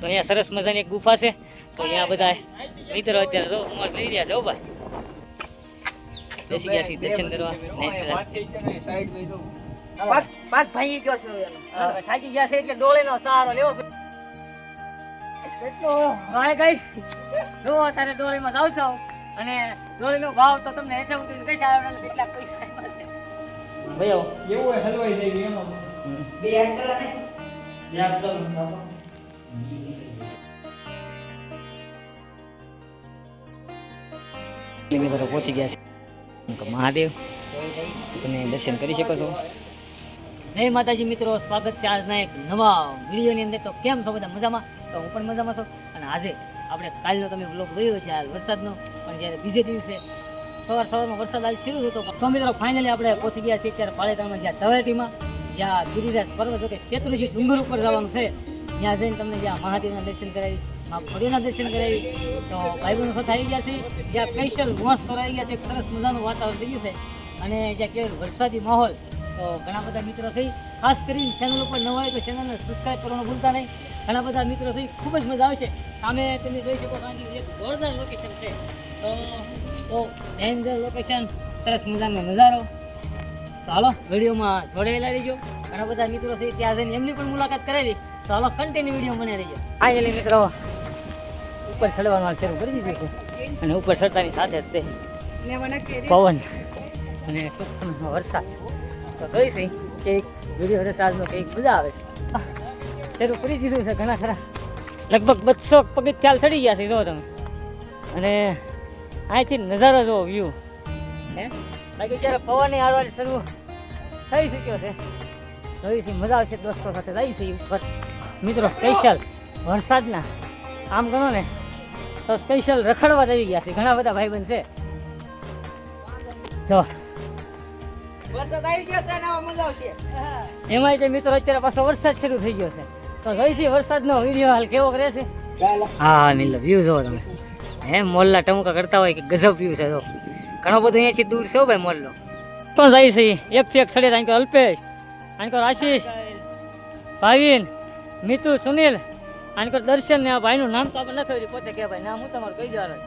તો અહીંયા સરસ મજાની એક ગુફા છે. તો અહીંયા બધા મિત્રો અત્યારે તો મોજ લઈ રહ્યા છે હો ભાઈ. બેસી ગયા છીએ દર્શન કરવા. પાક પાક ભાઈ ગયો છે થાકી ગયા છે એટલે ડોળેનો સહારો લેવો હાય ગાઈસ. જો અત્યારે ડોળીમાં જાવ છો અને ડોળીનો ભાવ તો તમને હેઠળ ઉતરીને કઈ સારા કેટલા પૈસા છે. ભાઈ એવું હલવાઈ જાય એમાં. બે હાથ ને. એટલે મિત્રો પહોંચી ગયા તમે દર્શન કરી છો. આજના એક મજામાં? તો પણ મજામાં આજે આપણે કાલનો તમે બ્લોગ વરસાદનો. પણ જ્યારે બીજે દિવસે સવાર સવારમાં વરસાદ આજે શરૂ થયો તો તો મિત્રો ફાઇનલી આપણે પહોંચી ગયા છીએ અત્યારે પાળેગામમાં જ્યાં તળેટીમાં જ્યાં ગિરિરાજ પર્વત, જો કે શેત્રુજી ડુંગર ઉપર જવાનું છે. ત્યાં જઈને તમને જ્યાં મહાદેવના દર્શન કરાવીશ, મા ખોડીના દર્શન કરાવી તો ભાઈબંધો સાથે આવી ગયા છે, જ્યાં સ્પેશિયલ મોસ કરાવી ગયા છે, સરસ મજાનું વાતાવરણ થઈ ગયું છે. અને જ્યાં કેવું વરસાદી માહોલ, તો ઘણા બધા મિત્રો છે, ખાસ કરીને ચેનલ ઉપર ન હોય તો ચેનલને સબસ્ક્રાઈબ કરવાનું ભૂલતા નહીં. ઘણા બધા મિત્રો છે, ખૂબ જ મજા આવે છે. સામે તમે જોઈ શકો કારણ કે એક જોરદાર લોકેશન છે. તો તો ડેન્જર લોકેશન સરસ મજાનો નજારો. તો હાલો, વિડીયોમાં જોડાયેલા રહીજો. ઘણા બધા મિત્રો છે, ત્યાં જઈને એમની પણ મુલાકાત કરાવી તો હાલો કન્ટિન્યુ વીડિયો બને રહીજો. ફાઇનલી મિત્રો ઉપર ચડવાનું હાલ શરૂ કરી દીધું છે. અને ઉપર ચડતાની સાથે જ તે પવન અને ટૂંક સમયમાં વરસાદ. તો જોઈ કે વીડિયો વરસાદનો કંઈક મજા આવે છે. શરૂ કરી દીધું છે ઘણા ખરા. લગભગ બસો પગથિયાલ ચડી ગયા છે જો તમે. અને અહીંથી નજારો જો વ્યૂ હે? બાકી જ્યારે પવનની હારવાની શરૂ થઈ શક્યો છે. જોઈ છે મજા આવશે દોસ્તો સાથે. જઈશું છે ઉપર. મિત્રો સ્પેશિયલ વરસાદના. આમ ગણો ને તો સ્પેશિયલ રખડવા જઈ ગયા છે. ઘણા બધા ભાઈબંધ છે. જો. વરસાદ આવી છે આવશે. એમાંય તે મિત્રો અત્યારે પાછો વરસાદ શરૂ થઈ ગયો છે. તો જોઈ છે વરસાદનો વીડિયો હાલ કેવો રહેશે હા નીલ વ્યૂ જોવો તમે. હે મોલના ટમકા કરતા હોય કે ગજબ વ્યૂ છે જો. ઘણો બધો અહીંયાથી દૂર છે ભાઈ મોલનો પણ જાય છે. એક થી એક સડે આંકો અલ્પેશ આંકો આશીષ ભાવિન મિતુ સુનિલ આનકર દર્શન ને આ ભાઈનું નામ તો આપણે લખાવી પોતે કે ભાઈ નામ હું તમારું કહી દેવાનું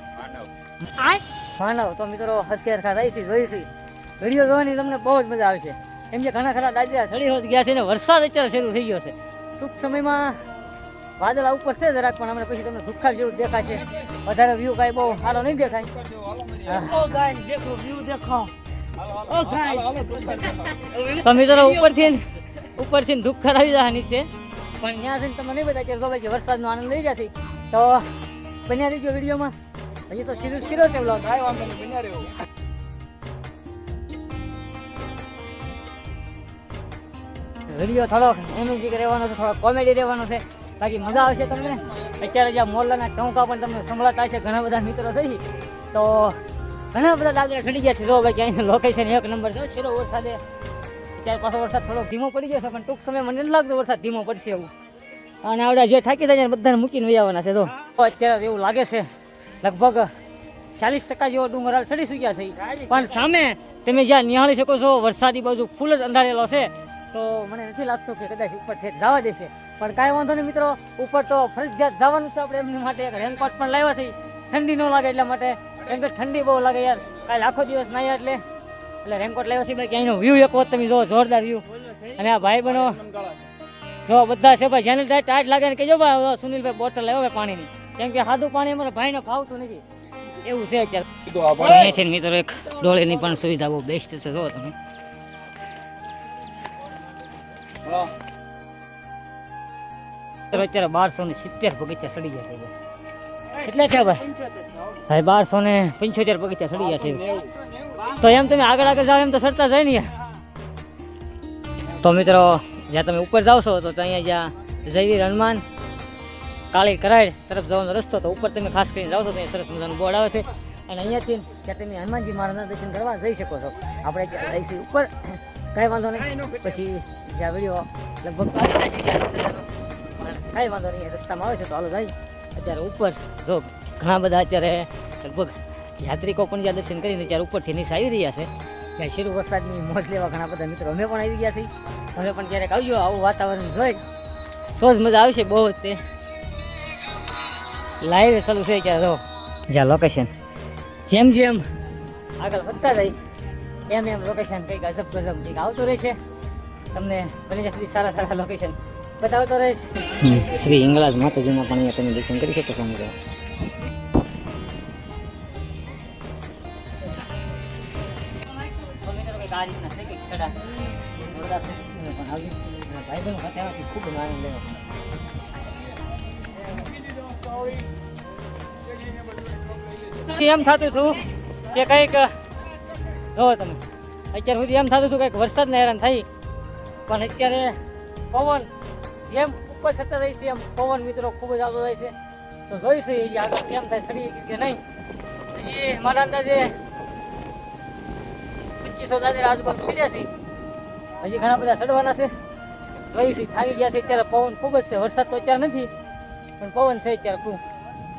માનવ તો મિત્રો અત્યારે ખા રહી છે જોઈ વીડિયો જોવાની તમને બહુ જ મજા આવશે. કેમ કે ઘણા ખરા દાદા સડી હોત ગયા છે ને વરસાદ અત્યારે શરૂ થઈ ગયો છે. ટૂંક સમયમાં વાદળા ઉપર છે જરાક પણ હમણાં પછી તમને દુખાર જેવું દેખાશે. વધારે વ્યૂ કાંઈ બહુ સારો નહીં દેખાય. ઓ ગાઈસ દેખો વ્યૂ દેખો. ઓ ગાઈસ તો મિત્રો ઉપરથી ઉપરથી દુઃખ આવી જવાની નીચે પણ ત્યાં જઈને તમને નહીં બધા કે ભાઈ કે વરસાદનો આનંદ લઈ જશે તો બન્યા રહીજો વિડીયોમાં. હજી તો સિરીઝ કર્યો છે બ્લોગ કાંઈ વાંધો નહીં બન્યા રહેવું વીડિયો થોડોક એમ્યુઝિક રહેવાનો છે થોડો કોમેડી રહેવાનો છે. બાકી મજા આવશે તમને. અત્યારે જ્યાં મોરલાના ટોંકા પણ તમને સંભળાતા હશે ઘણા બધા મિત્રો થઈ તો ઘણા બધા દાદરા ચડી ગયા છે. જો ભાઈ ક્યાંય લોકેશન એક નંબર છે. શીરો વરસાદે અત્યારે પાછો વરસાદ થોડો ધીમો પડી ગયો છે, પણ ટૂંક સમય મને લાગતો વરસાદ ધીમો પડશે એવું. અને આવડા જે થાકી જાય ને બધાને મૂકીને આવવાના છે તો અત્યારે એવું લાગે છે, લગભગ ચાલીસ ટકા જેવો ડુંગર હાલ ચડી ચૂક્યા છે. પણ સામે તમે જ્યાં નિહાળી શકો છો, વરસાદી બાજુ ફૂલ જ અંધારેલો છે, તો મને નથી લાગતું કે કદાચ ઉપર ઠેઠ જવા દેશે. પણ કાંઈ વાંધો નહીં મિત્રો, ઉપર તો ફરજિયાત જવાનું છે આપણે એમની માટે. એક રેનકોટ પણ લાવ્યા છે. ઠંડી ન લાગે એટલા માટે. કેમ કે ઠંડી બહુ લાગે યાર. કાલે આખો દિવસ નાહ્યા એટલે. એટલે રેનકોટ લાવ્યા છે ભાઈ ક્યાંયનો વ્યૂ એક વખત તમે જો જોરદાર વ્યૂ અને આ ભાઈ બનો. જો બધા છે ભાઈ જેને ટાઈટ ટાઈટ લાગે ને કહેજો ભાઈ સુનિલભાઈ બોટલ લાવ્યો ભાઈ પાણીની. કેમ કે સાદું પાણી અમારા ભાઈને ફાવતું નથી. એવું છે અત્યારે. છે મિત્રો એક ડોળીની પણ સુવિધા બહુ બેસ્ટ છે જો તમે. અત્યારે બારસો ને સિત્તેર બગીચા સડી ગયા છે એટલે છે ભાઈ? ભાઈ બારસો ને પંચોતેર બગીચા સડી ગયા છે. તો એમ તમે આગળ આગળ જાઓ એમ તો સરતા જાય ને તો મિત્રો, જ્યાં તમે ઉપર જાઓ છો, તો અહીંયા જ્યાં જયવીર હનુમાન કાળી કરાડ તરફ જવાનો રસ્તો, તો ઉપર તમે ખાસ કરીને જાઓ છો તો અહીંયા સરસ મજાનું બોર્ડ આવે છે. અને અહીંયાથી ત્યાં તમે હનુમાનજી મહારાજના દર્શન કરવા જઈ શકો છો. આપણે જઈશું ઉપર, કાંઈ વાંધો નહીં. પછી જ્યાં વીડિયો લગભગ કાંઈ વાંધો નહીં રસ્તામાં આવે છે, તો હાલો જાય. અત્યારે ઉપર જો ઘણા બધા અત્યારે લગભગ યાત્રિકો પણ જ્યાં દર્શન કરીને ત્યારે ઉપરથી નીચે આવી રહ્યા છે. જ્યાં શિરુ વરસાદની મોજ લેવા ઘણા બધા મિત્રો અમે પણ આવી ગયા છીએ. તમે પણ ક્યારેક આવજો, આવું વાતાવરણ જોઈ. તો જ મજા આવશે બહુ જ તે. લાઈવ ચાલુ છે ક્યાં જો. જ્યાં લોકેશન જેમ જેમ આગળ વધતા જાય, એમ એમ લોકેશન કંઈક અજબ ગજબ કંઈક આવતું રહેશે તમને બની જશે સારા સારા લોકેશન બતાવતો રહીશ. શ્રી હિંગળાજ માતાજીના પણ અહીંયા તમે દર્શન કરી શકો છો લેવો એમ થતું હતું કે કંઈક જોવો તમે, અત્યાર સુધી એમ થતું હતું કંઈક વરસાદને હેરાન થઈ, પણ અત્યારે પવન જેમ ઉપર થતા રહી છે, એમ પવન મિત્રો ખૂબ જ આવતો જાય છે. તો જોઈશું એ આગળ કેમ થાય સડી કે નહીં. પછી મારા અંદાજે પચીસો દાદર આજુબાજુ સીડ્યા છે હજી ઘણા બધા ચડવાના છે. જોઈશું થાકી ગયા છે. અત્યારે પવન ખૂબ જ છે. વરસાદ તો અત્યારે નથી, પણ પવન છે અત્યારે ખૂબ.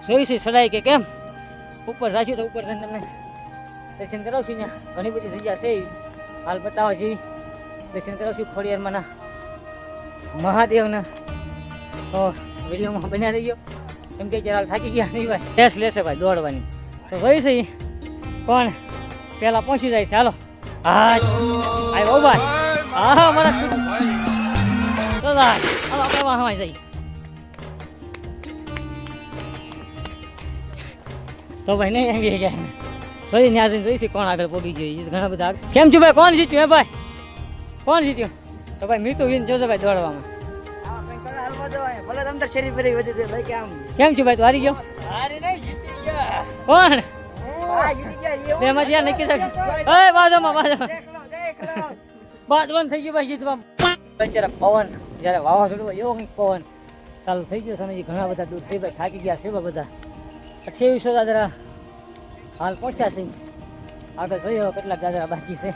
જોઈશું ચડાય કે કેમ? ઉપર જાશું તો ઉપર જઈને તમને દર્શન કરાવશું ત્યાં ઘણી બધી જગ્યા છે. હાલ બતાવવા જેવી. દર્શન કરાવશું ખોડિયારમાંના મહાદેવના. તો વિડીયોમાં બન્યા રહી ગયો કેમ કે હાલ થાકી ગયા નહીં ભાઈ ટેસ્ટ લેશે ભાઈ દોડવાની. તો હોય છે પણ પહેલાં પહોંચી જાય છે. હાલો. હા આવ્યો ભાઈ હા હા મારા તો હાલો આપણે વાહમાં જઈએ તો ભાઈ નહીં આવી ગયા સોઈ ન્યા જઈને જોઈશું કોણ આગળ પોગી ગયું એ ઘણા બધા આગળ- કેમ છું ભાઈ કોણ જીત્યું હે ભાઈ કોણ જીત્યું તો ભાઈ મીતું વિન જોજો ભાઈ દોડવામાં ભલે અંદર શરીર ભરી વધી દે ભાઈ કે આમ કેમ છું ભાઈ તું હારી ગયો હારી નહીં જીતી ગયા કોણ આ જીતી ગયા એવું બે માં જ્યાં નક્કી થશે એ બાજુમાં બાજુમાં બાદવાન થઈ ગયું ભાઈ જીતવા અત્યારે પવન, જ્યારે વાવાઝોડું એવો કંઈક પવન. ચાલુ થઈ ગયો સમજી ઘણા બધા દૂર છે ભાઈ, થાકી ગયા છે બધા. અઠ્યાવીસો દાદરા. હાલ પહોંચ્યા છે. આગળ જોઈએ હવે કેટલાક દાદરા બાકી છે.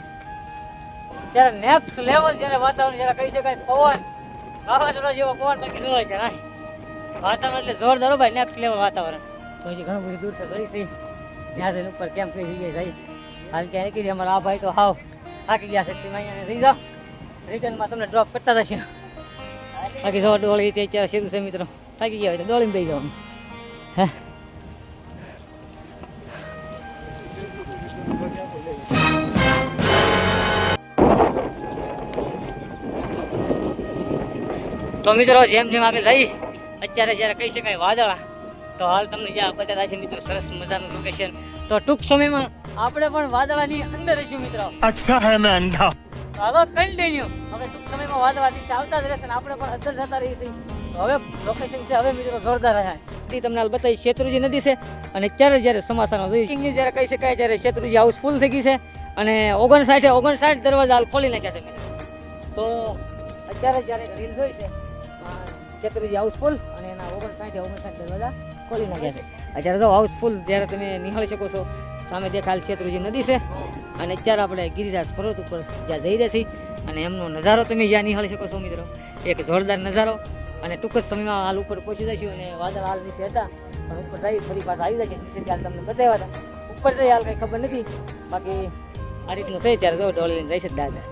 ત્યારે નેક્સ્ટ લેવલ જ્યારે વાતાવરણ જ્યારે કહી શકાય, પવન. વાવાઝોડા જેવો પવન બાકી ન હોય છે વાતાવરણ એટલે જોરદાર ભાઈ નેક્સ્ટ લેવલ વાતાવરણ. તો હજી ઘણું બધું દૂર છે, જોઈ છે. જઈને ઉપર કેમ કઈ જઈએ સાહેબ? હાલ ક્યાં નીકળી અમારા આ ભાઈ તો હાવ થાકી ગયા છે તેમાં અહીંયા રહી જાઓ. રિટર્નમાં તમને ડ્રોપ કરતા જશે. બાકી જો ડોળી તે અત્યારે શરૂ છે મિત્રો, થાકી ગયા હોય તો ડોળીને દઈ જવાનું હે? તો મિત્રો, જેમ જેમ આગળ જઈ, અત્યારે જ્યારે કહી શકાય વાદળા, તો હાલ તમને જ્યાં બતાવ્યા છે મિત્રો, સરસ મજાનું લોકેશન તો ટૂંક સમયમાં આપણે પણ વાદળાની અંદર રહીશું મિત્રો. અચ્છા હે મેં અંધા હવે કન્ટિન્યુ હવે ટૂંક સમયમાં વાદળા દિવસે આવતા જ રહેશે આપણે પણ અંદર જતા રહીશું. હવે લોકેશન છે હવે મિત્રો જોરદાર રહ્યા તે તમને હાલ બતાવી શેત્રુજી નદી છે. અને ત્યારે જ્યારે ચોમાસાનો કિંગની જ્યારે કહી શકાય ત્યારે શેત્રુજી હાઉસફુલ થઈ ગઈ છે. અને ઓગણસાઠે ઓગણસાઠ દરવાજા હાલ ખોલી નાખ્યા છે તો અત્યારે જ્યારે રીલ જોઈ છે શેત્રુજી હાઉસફુલ અને એના ઓગણસાઠે ઓગણસાઠ દરવાજા ખોલી નાખ્યા છે. અત્યારે જો હાઉસફુલ જ્યારે તમે નિહાળી શકો છો, સામે દેખાયેલ શેત્રુજી નદી છે. અને અત્યારે આપણે ગિરિરાજ પર્વત ઉપર જ્યાં જઈ રહ્યા છીએ અને એમનો નજારો તમે જ્યાં નિહાળી શકો છો મિત્રો, એક જોરદાર નજારો. અને ટૂંક જ સમયમાં હાલ ઉપર પહોંચી જઈશું અને વાદળ હાલ નીચે હતા, પણ ઉપર જઈ ફરી પાછા આવી જશે નીચેથી હાલ તમને બતાવ્યા હતા. ઉપર જઈ હાલ કંઈ ખબર નથી. બાકી આ રીતનું છે ત્યારે જો ડોળી લઈને જઈશ દાદા.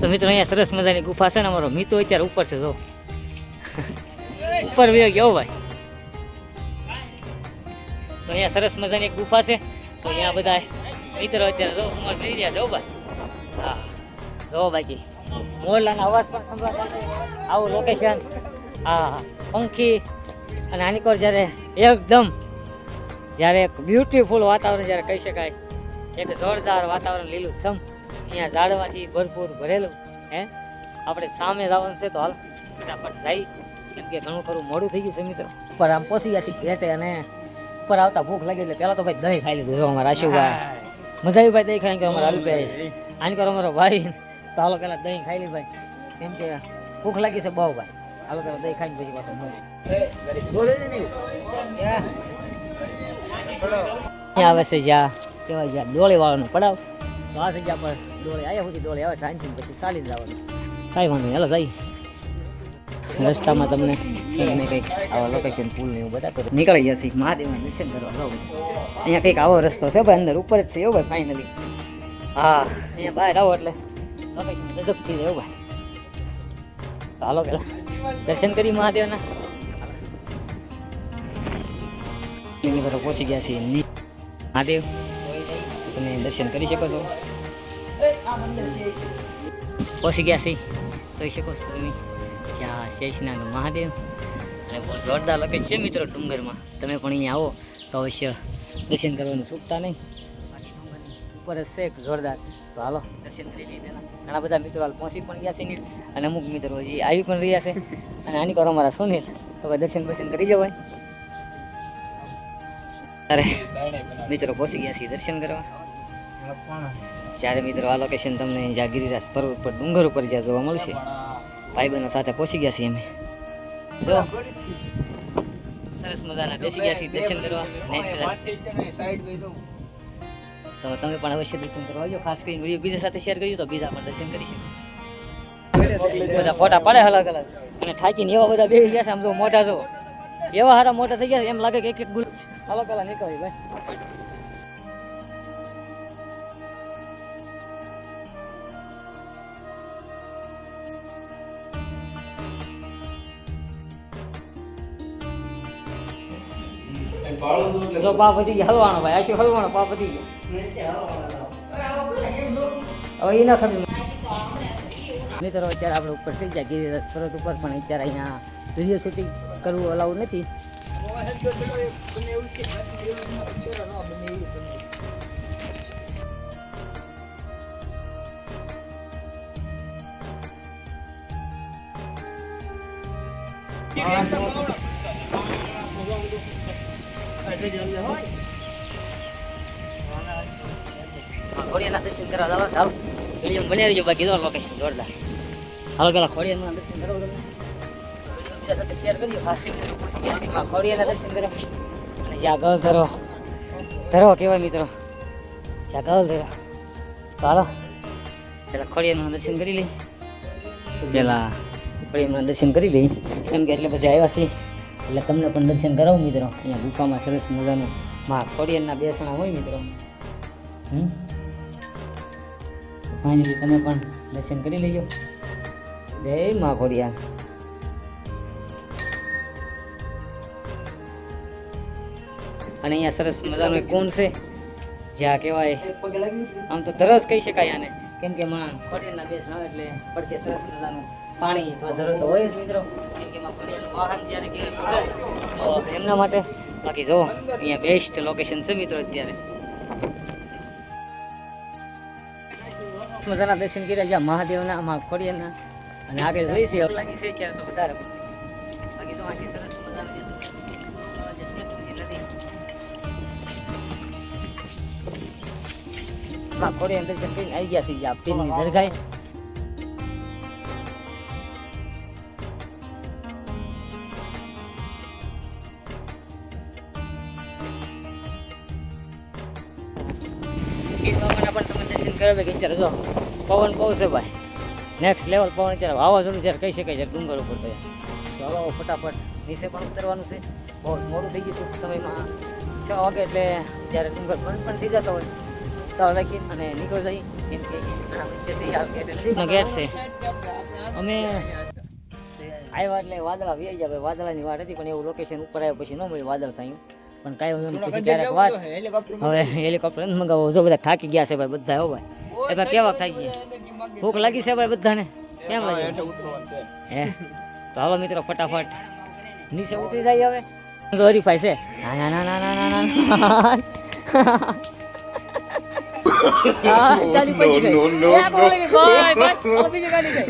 તો મિત્રો અહીંયા સરસ મજાની ગુફા છે ને અમારો મિત્રો અત્યારે ઉપર છે, જો. ઉપર વયો ગયો ભાઈ. તો અહીંયા સરસ મજાની એક ગુફા છે. તો અહીંયા બધા મિત્રો અત્યારે જો ઉમર થઈ રહ્યા છે ભાઈ. હા. જો બાકી. મોરલાના અવાજ પણ સંભળાતા આવું લોકેશન હા પંખી અને આનીકોર જ્યારે એકદમ જ્યારે એક બ્યુટીફુલ વાતાવરણ જ્યારે કહી શકાય. એક જોરદાર વાતાવરણ લીલું સમ. અહીંયા ઝાડવાથી ભરપૂર ભરેલું, હે? આપણે સામે જવાનું છે તો હાલ. ફટાફટ જાય કેમ કે ઘણું ખરું મોડું થઈ ગયું છે મિત્રો. ઉપર આમ પોસી ગયા છીએ ઘેટે અને ઉપર આવતા ભૂખ લાગી એટલે પહેલાં તો ભાઈ દહીં ખાઈ લીધું અમારા આશુભાઈ મજા આવી ભાઈ દહીં ખાઈ કે અમારા અલ્પેશ. આની કરો અમારો ભાઈ. તો હાલો પહેલાં દહીં ખાઈ લી ભાઈ. કેમ કે ભૂખ લાગી છે બહુ ભાઈ. હાલો પહેલાં દહીં ખાઈને પછી પાછો આવે છે જ્યાં કહેવાય જ્યાં ડોળી વાળાનો પડાવ. તો આ જગ્યા પર ડોળી આવ્યા સુધી ડોળી આવે સાંજથી પછી ચાલી જ જવાનું. કાંઈ વાંધો નહીં. હાલો જઈ રસ્તામાં તમને કંઈક કંઈક આવા લોકેશન પુલ ને એવું બધા નીકળી છે મહાદેવના દર્શન કરવા. જાવ અહીંયા કંઈક આવો રસ્તો છે ભાઈ, અંદર ઉપર જ છે એવું ભાઈ ફાઇનલી હા, અહીંયા બહાર આવો એટલે. લોકેશન ગજબ થઈ જાય ભાઈ. હાલો પેલા દર્શન કરી મહાદેવના. એની બધા પહોંચી ગયા ની- મહાદેવ, તમે દર્શન કરી શકો છો. પહોંચી ગયા છીએ. જોઈ શકો છો તમે. જ્યાં શેષનાગ મહાદેવ. અને બહુ જોરદાર લખે છે મિત્રો ડુંગરમાં. તમે પણ અહીંયા આવો તો અવશ્ય દર્શન કરવાનું ચૂકતા નહીં. ઉપર જ છે જોરદાર. તો હાલો, દર્શન કરી લઈએ પહેલાં. ઘણા બધા મિત્રો હાલ પહોંચી પણ ગયા છે ને અને અમુક મિત્રો હજી આવી પણ રહ્યા છે. અને આની કરો અમારા સુનિલ. તો હવે દર્શન બર્શન કરી જવાય અરે, મિત્રો પહોંચી ગયા છીએ દર્શન કરવા. જ્યારે મિત્રો આ લોકેશન તમને જ્યાં ગિરિરાજ પર્વત પર ડુંગર ઉપર જ્યાં જોવા મળશે. ભાઈબંધો સાથે પહોંચી ગયા છીએ અમે. જો. સરસ મજાના બેસી ગયા છીએ દર્શન કરવા. તો તમે પણ અવશ્ય દર્શન કરવા આવજો. ખાસ કરીને વીડિયો બીજા સાથે શેર કરજો તો બીજા પણ દર્શન કરી શકે. બધા ફોટા પડે અલગ અલગ અને થાકીને એવા બધા બેસી ગયા છે આમ જો મોટા જો એવા સારા મોટા થઈ ગયા છે એમ લાગે કે એક એક ગુલ અલગ અલગ નીકળી ભાઈ. જો પાપ વધી ગયા. હલવાનો ભાઈ આશી હલવાનો પાપ વધી ગયા? હવે એ ના. ખબર. મિત્રો અત્યારે આપણે ઉપર સી ગયા ગિરિરાજ પર્વત ઉપર પણ અત્યારે અહીંયા વીડિયો શૂટિંગ કરવું અલાઉ નથી. દર્શન કરવા જવા સાવ વીડિયો બની રહીજો બાકી દો લોકેશન જોરદાર હાલો પેલા ખોડિયાના દર્શન કરો બીજા દર્શન કરો અને જ્યાં ધરો ધરો કહેવાય મિત્રો જ્યાં ગળ ધરો તો પેલા ખોડિયાના દર્શન કરી લઈ પેલા ખોડિયાના દર્શન કરી લઈ કેમ કે એટલે પછી આવ્યા છીએ એટલે તમને પણ દર્શન કરાવું મિત્રો. અહીંયા ગુફામાં સરસ મજાનું માં ખોડિયારના બેસણા હોય મિત્રો. હમ? ફાઇનલી તમે પણ દર્શન કરી લેજો. જય મા ખોડિયા. અને અહીંયા સરસ મજાનું એક કુંડ છે. જ્યાં કહેવાય, આમ તો તરસ કહી શકાય આને. કેમ કે માં પટેલના બેસણા હોય એટલે પડખે સરસ મજાનું પાણી અથવા ધરો તો હોય જ મિત્રો. કેમ કે માં પટેલનું વાહન જ્યારે કે તો એમના માટે બાકી જો, અહીંયા બેસ્ટ લોકેશન છે મિત્રો અત્યારે. મજાના દર્શન કર્યા જ્યાં મહાદેવના માં ખોડિયાના અને આગળ જોઈ છે લાગી છે ત્યારે તો વધારે બાકી તો આટલી સરસ મજાનું માં ખોડિયાના દર્શન કરીને આવી ગયા છે જ્યાં પીરની દરગાહ ગીર બાબાના પણ તમે કરાવે કે અત્યારે પવન બહુ છે ભાઈ નેક્સ્ટ લેવલ પવન અત્યારે વાવાઝોડું જ્યારે કહી શકાય છે ડુંગર ઉપર તો ફટાફટ નીચે પણ ઉતરવાનું છે બહુ મોડું થઈ ગયું સમયમાં છ વાગે એટલે જ્યારે ડુંગર બંધ પણ થઈ જતો હોય તો રાખી અને નીકળી જઈ કેમ કે ગેટ છે અમે આવ્યા એટલે વાદળા વી ગયા ભાઈ વાદળાની વાત હતી પણ એવું લોકેશન ઉપર આવ્યો પછી ન મળ્યું વાદળ સાયું પણ કાંઈ પછી ક્યારેક વાત. હવે હેલિકોપ્ટર નથી મંગાવો જો બધા થાકી ગયા છે ભાઈ બધા હો ભાઈ. એમાં કેવા થાકી ગયા? ભૂખ લાગી છે ભાઈ બધાને? કેમ લાગી? એટલે ઉતરવાનું છે. હે? તો હાલો મિત્રો ફટાફટ. નીચે ઉતરી જાય હવે. તો હરીફાઈ છે ના ના ના ના ના ના. ચાલી પડી ગઈ. બોલી ભાઈ, ભાઈ. બીજી ગાડી ગઈ.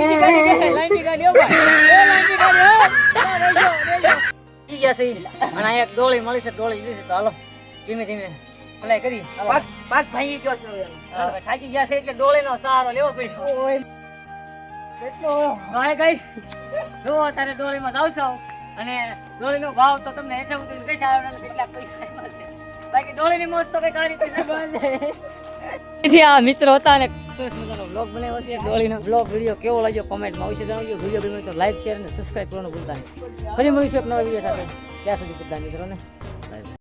ગઈ. લાઈનની ગાડી, ઓ ભાઈ. ગાડી, હો. હા, રહેજો, રહેજો. ઈ ગયા સહી. અને આ એક ડોળી મળી છે ડોળી લીધી છે તો હાલો ધીમે ધીમે ભલાઈ કરી. પાક પાક ભાઈ ગયો છે થાકી ગયા છે એટલે ડોળીનો સહારો લેવો પડ્યો ઓય. કેટલો ગાય ગાઈસ જો તારે ડોળીમાં જાવ છો અને ડોળીનો ભાવ તો તમને હેઠે ઉતરી કઈ સારા એટલે કેટલા પૈસા છે બાકી ડોળીની મોજ તો કઈ કાઢી કઈ જે આ મિત્રો હતા ને, સરસ મજાનો બ્લોગ બનાવ્યો છે, ડોળીનો બ્લોગ વીડિયો કેવો લાગ્યો કોમેન્ટમાં અવશ્ય જણાવજો. વીડિયો ગમ્યો તો લાઈક શેર અને સબસ્ક્રાઈબ કરવાનું ભૂલતા નહીં. ફરી મળીશું એક નવા વીડિયો સાથે. ત્યાં સુધી બધા મિત્રોને